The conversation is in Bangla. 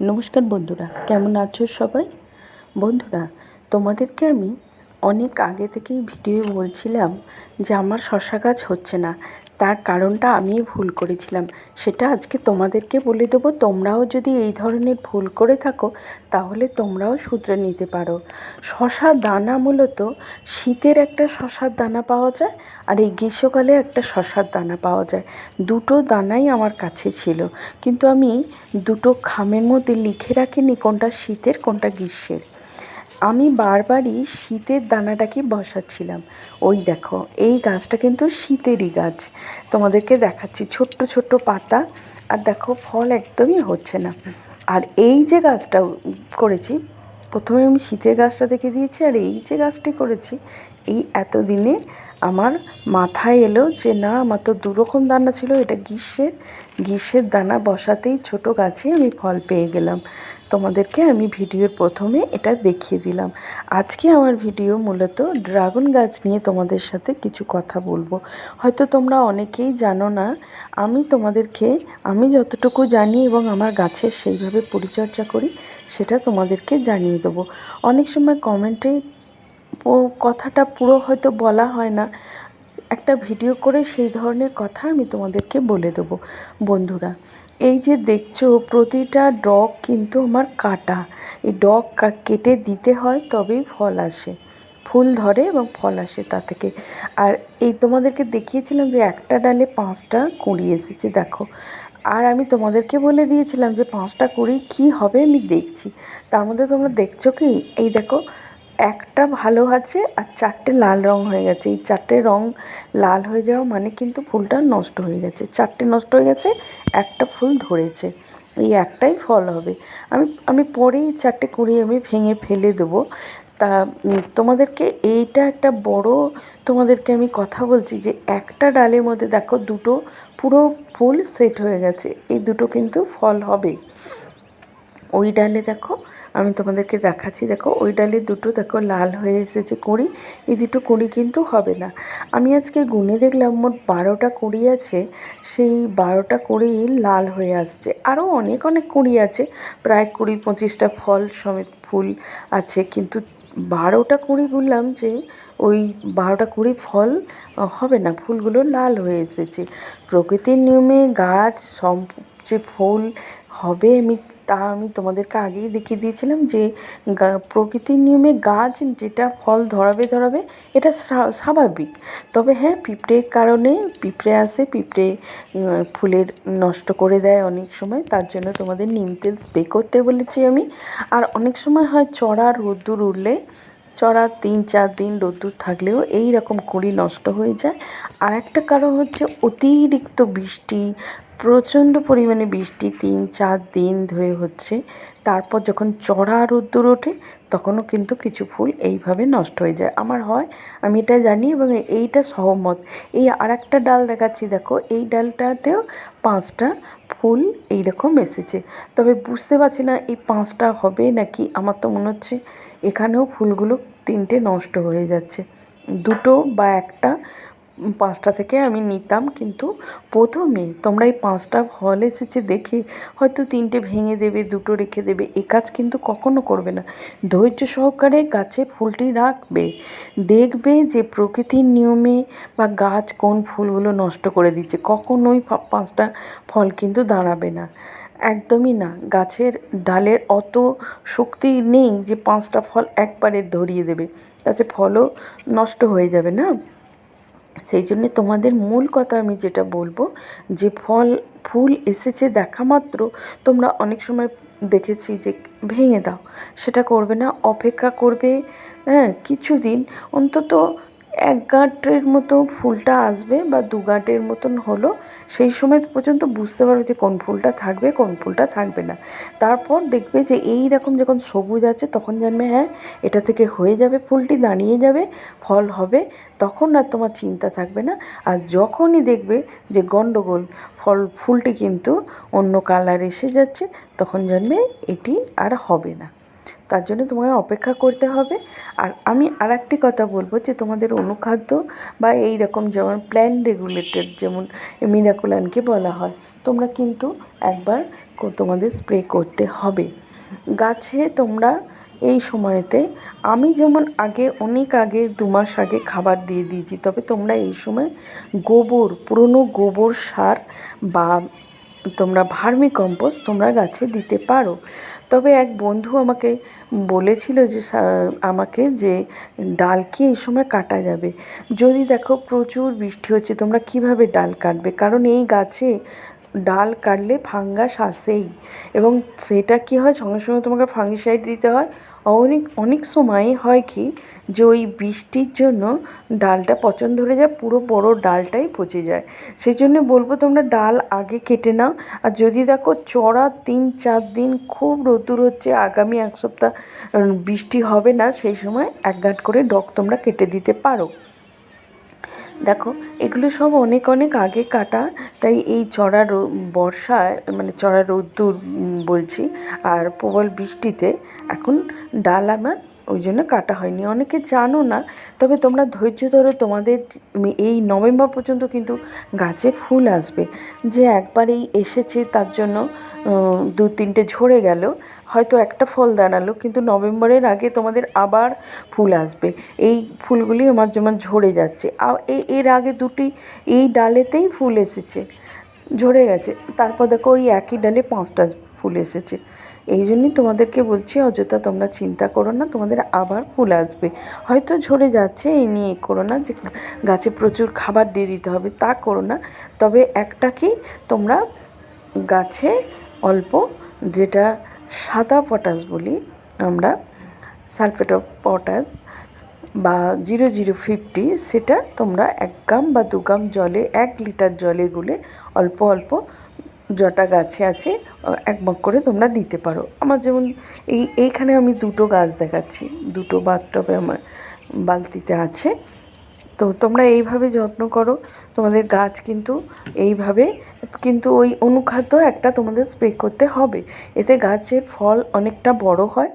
নমস্কার বন্ধুরা, কেমন আছো সবাই? বন্ধুরা, তোমাদেরকে আমি অনেক আগে থেকেই ভিডিও বলছিলাম যে আমার শশা গাছ হচ্ছে না। তার কারণটা আমি ভুল করেছিলাম। সেটা আজকে তোমাদেরকে বলে দেবো। তোমরাও যদি এই ধরনের ভুল করে থাকো, তাহলে তোমরাও শুধরে নিতে পারো। শশা দানা মূলত শীতের একটা শশার দানা পাওয়া যায় আর এই গ্রীষ্মকালে একটা শশার দানা পাওয়া যায়। দুটো দানাই আমার কাছে ছিল। কিন্তু আমি দুটো খামের মধ্যে লিখে রাখিনি কোনটা শীতের, কোনটা গ্রীষ্মের। আমি বারবারই শীতের দানাটাকে বসাচ্ছিলাম। ওই দেখো, এই গাছটা কিন্তু শীতেরই গাছ। তোমাদেরকে দেখাচ্ছি ছোট্ট ছোট্ট পাতা। আর দেখো, ফল একদমই হচ্ছে না। আর এই যে গাছটা করেছি, প্রথমে আমি শীতের গাছটা দেখে দিয়েছি, আর এই যে গাছটি করেছি, এই এতদিনে আমার মাথায় এলো যে, না, আমার তো দুরকম দানা ছিল, এটা গ্রীষ্মের গ্রীষ্মের দানা বসাতেই ছোট গাছে আমি ফল পেয়ে গেলাম। তোমাদেরকে আমি ভিডিওর প্রথমে এটা দেখিয়ে দিলাম। আজকে আমার ভিডিও মূলত ড্রাগন গাছ নিয়ে তোমাদের সাথে কিছু কথা বলব। হয়তো তোমরা অনেকেই জানো না, আমি তোমাদেরকে, আমি যতটুকু জানি এবং আমার গাছের সেইভাবে পরিচর্যা করি, সেটা তোমাদেরকে জানিয়ে দেবো। অনেক সময় কমেন্টে কথাটা পুরো হয়তো বলা হয় না। একটা ভিডিও করে সেই ধরনের কথা আমি তোমাদেরকে বলে দেবো। বন্ধুরা, এই যে দেখছ, প্রতিটা ডগ কিন্তু আমার কাটা। এই ডগ কেটে দিতে হয় তবেই ফল আসে। ফুল ধরে এবং ফল আসে তা থেকে। আর এই তোমাদেরকে দেখিয়েছিলাম যে একটা ডালে পাঁচটা কুড়ি এসেছে, দেখো। আর আমি তোমাদেরকে বলে দিয়েছিলাম যে পাঁচটা কুড়ি কী হবে আমি দেখছি। তার মধ্যে তোমরা দেখছ কি? এই দেখো একটা ভালো আছে আর চারটে লাল রং হয়ে গেছে। এই চারটে রং লাল হয়ে যাওয়া মানে কিন্তু ফুলটা নষ্ট হয়ে গেছে। চারটে নষ্ট হয়ে গেছে, একটা ফুল ধরেছে। এই একটাই ফল হবে। আমি আমি পরেই চারটে কুড়ি আমি ভেঙে ফেলে দেবো। তা তোমাদেরকে এইটা একটা বড় তোমাদেরকে আমি কথা বলছি যে একটা ডালের মধ্যে দেখো দুটো পুরো ফুল সেট হয়ে গেছে। এই দুটো কিন্তু ফল হবে। ওই ডালে দেখো আমি তোমাদেরকে দেখাচ্ছি। দেখো, ওই ডালে দুটো দেখো লাল হয়ে এসেছে কুঁড়ি। এই দুটো কুঁড়ি কিন্তু হবে না। আমি আজকে গুনে দেখলাম, মোট বারোটা কুঁড়ি আছে। সেই বারোটা কুঁড়ি লাল হয়ে আসছে। আরও অনেক অনেক কুঁড়ি আছে। প্রায় কুড়ি পঁচিশটা ফল সমেত ফুল আছে। কিন্তু বারোটা কুঁড়ি গুনলাম যে, ওই বারোটা কুড়ি ফল হবে না। ফুলগুলো লাল হয়ে এসেছে। প্রকৃতির নিয়মে গাছ সম যে ফুল হবে, আমি তা আমি তোমাদেরকে আগেই দেখিয়ে দিয়েছিলাম যে প্রকৃতির নিয়মে গাছ যেটা ফল ধরাবে ধরাবে, এটা স্বাভাবিক। তবে হ্যাঁ পিঁপড়ের কারণে পিঁপড়ে আসে, পিঁপড়ে ফুলের নষ্ট করে দেয় অনেক সময়, তার জন্য তোমাদের নিম তেল স্প্রে করতে বলেছি আমি। আর অনেক সময় হয় চড়া রোদ্দুর উঠলে চড়া তিন চার দিন রোদ্দুর থাকলেও এই রকম কুড়ি নষ্ট হয়ে যায়। আর একটা কারণ হচ্ছে অতিরিক্ত বৃষ্টি, প্রচণ্ড পরিমাণে বৃষ্টি তিন চার দিন ধরে হচ্ছে। তারপর যখন চড়া রোদ্দুর ওঠে, তখনও কিন্তু কিছু ফুল এইভাবে নষ্ট হয়ে যায়। আমার হয়, আমি এটা জানি এবং এইটা সহমত। এই আর একটা ডাল দেখাচ্ছি, দেখো, এই ডালটাতেও পাঁচটা ফুল এইরকম এসেছে। তবে বুঝতে পারছি না এই পাঁচটা হবে নাকি, আমার তো মনে হচ্ছে এখানেও ফুলগুলো তিনটে নষ্ট হয়ে যাচ্ছে। দুটো বা একটা পাঁচটা থেকে আমি নিতাম, কিন্তু প্রথমে তোমরা এই পাঁচটা ফল এসেছে দেখে হয়তো তিনটে ভেঙে দেবে, দুটো রেখে দেবে, এ কাজ কিন্তু কখনো করবে না। ধৈর্য সহকারে গাছে ফুলটি রাখবে, দেখবে যে প্রকৃতির নিয়মে বা গাছ কোন ফুলগুলো নষ্ট করে দিচ্ছে। কখনোই পাঁচটা ফল কিন্তু দাঁড়াবে না। একদমই না, গাছের ডালের অত শক্তি নেই যে পাঁচটা ফল একবারে ধরিয়ে দেবে, তাতে ফলও নষ্ট হয়ে যাবে না? সেই জন্য তোমাদের মূল কথা আমি যেটা বলব, যে ফল, ফুল এসেছে দেখা মাত্র, তোমরা অনেক সময় দেখেছি যে ভেঙে দাও, সেটা করবে না, অপেক্ষা করবে হ্যাঁ কিছুদিন, অন্তত এক গাঁটের মতো ফুলটা আসবে বা দু গাঁটের মতন হলো, সেই সময় পর্যন্ত বুঝতে পারবে যে কোন ফুলটা থাকবে, কোন ফুলটা থাকবে না। তারপর দেখবে যে এই রকম যখন সবুজ আছে, তখন জানবে হ্যাঁ এটা থেকে হয়ে যাবে ফুলটি, দাঁড়িয়ে যাবে, ফল হবে, তখন আর তোমার চিন্তা থাকবে না। আর যখনই দেখবে যে গণ্ডগোল ফল, ফুলটি কিন্তু অন্য কালার এসে যাচ্ছে, তখন জানবে এটি আর হবে না। তার জন্য তোমাকে অপেক্ষা করতে হবে। আর আমি আর একটি কথা বলব যে তোমাদের অনুখাদ্য বা এই রকম যেমন প্ল্যান রেগুলেটেড যেমন মিনাকুলানকে বলা হয়, তোমরা কিন্তু একবার তোমাদের স্প্রে করতে হবে। গাছে তোমরা এই সময়তে, আমি যেমন আগে, অনেক আগে, দু মাস আগে খাবার দিয়ে দিয়েছি, তবে তোমরা এই সময় গোবর, পুরনো গোবর সার বা তোমরা ভার্মি কম্পোস্ট তোমরা গাছে দিতে পারো। তবে এক বন্ধু আমাকে বলেছিল যে আমাকে যে ডাল কি এই সময় কাটা যাবে। যদি দেখো প্রচুর বৃষ্টি হচ্ছে, তোমরা কীভাবে ডাল কাটবে? কারণ এই গাছে ডাল কাটলে ফাঙ্গাস আসেই। এবং সেটা কি হয়? সঙ্গে সঙ্গে তোমাকে ফাঙ্গিসাইড দিতে হয়। অনেক অনেক সময় হয় কি যে ওই বৃষ্টির জন্য ডালটা পচন ধরে যায় পুরো বড় ডালটাই পচে যায়। সেই জন্য বলব তোমরা ডাল আগে কেটে নাও। আর যদি দেখো চড়া তিন, চার দিন খুব রোদ্দুর হচ্ছে, আগামী এক সপ্তাহ বৃষ্টি হবে না, সেই সময় এক গাঁট করে ডগ তোমরা কেটে দিতে পারো। দেখো, এগুলো সব অনেক অনেক আগে কাটা, তাই এই চড়া বর্ষায় মানে চড়া রোদ্দুর বলছি, আর প্রবল বৃষ্টিতে এখন ডাল আমার ওই জন্য কাটা হয়নি। অনেকে জানো না, তবে তোমরা ধৈর্য ধরো, তোমাদের এই নভেম্বর পর্যন্ত কিন্তু গাছে ফুল আসবে। যে একবার এই এসেছে, তার জন্য দু তিনটে ঝরে গেল। হয়তো একটা ফল দাঁড়াল, কিন্তু নভেম্বরের আগে তোমাদের আবার ফুল আসবে। এই ফুলগুলি আমার যেমন ঝরে যাচ্ছে। এর আগে দুটি এই ডালেতেই ফুল এসেছে, ঝরে গেছে। তারপর দেখো ওই একই ডালে পাঁচটা ফুল এসেছে। এই জন্যই তোমাদেরকে বলছি, অযথা তোমরা চিন্তা করো না, তোমাদের আবার ফুল আসবে। হয়তো ঝরে যাচ্ছে, এই নিয়ে করো না, যে গাছে প্রচুর খাবার দিয়ে দিতে হবে, তা করো না। তবে একটা কি, তোমরা গাছে অল্প যেটা সাদা পটাশ বলি, আমরা সালফেট অফ পটাশ বা জিরো জিরো ফিফটি, সেটা তোমরা এক গ্রাম বা দু গ্রাম জলে, এক লিটার জলে গুলে অল্প অল্প জটা গাছে আছে এক বাক করে তোমরা দিতে পারো। আমার যেমন এই, এইখানে আমি দুটো গাছ দেখাচ্ছি, দুটো বাথটবে আমার বালতিতে আছে। তো তোমরা এইভাবে যত্ন করো, তোমাদের গাছ কিন্তু এইভাবে, কিন্তু ওই অনুখাদ্য একটা তোমাদের স্প্রে করতে হবে। এতে গাছের ফল অনেকটা বড় হয়।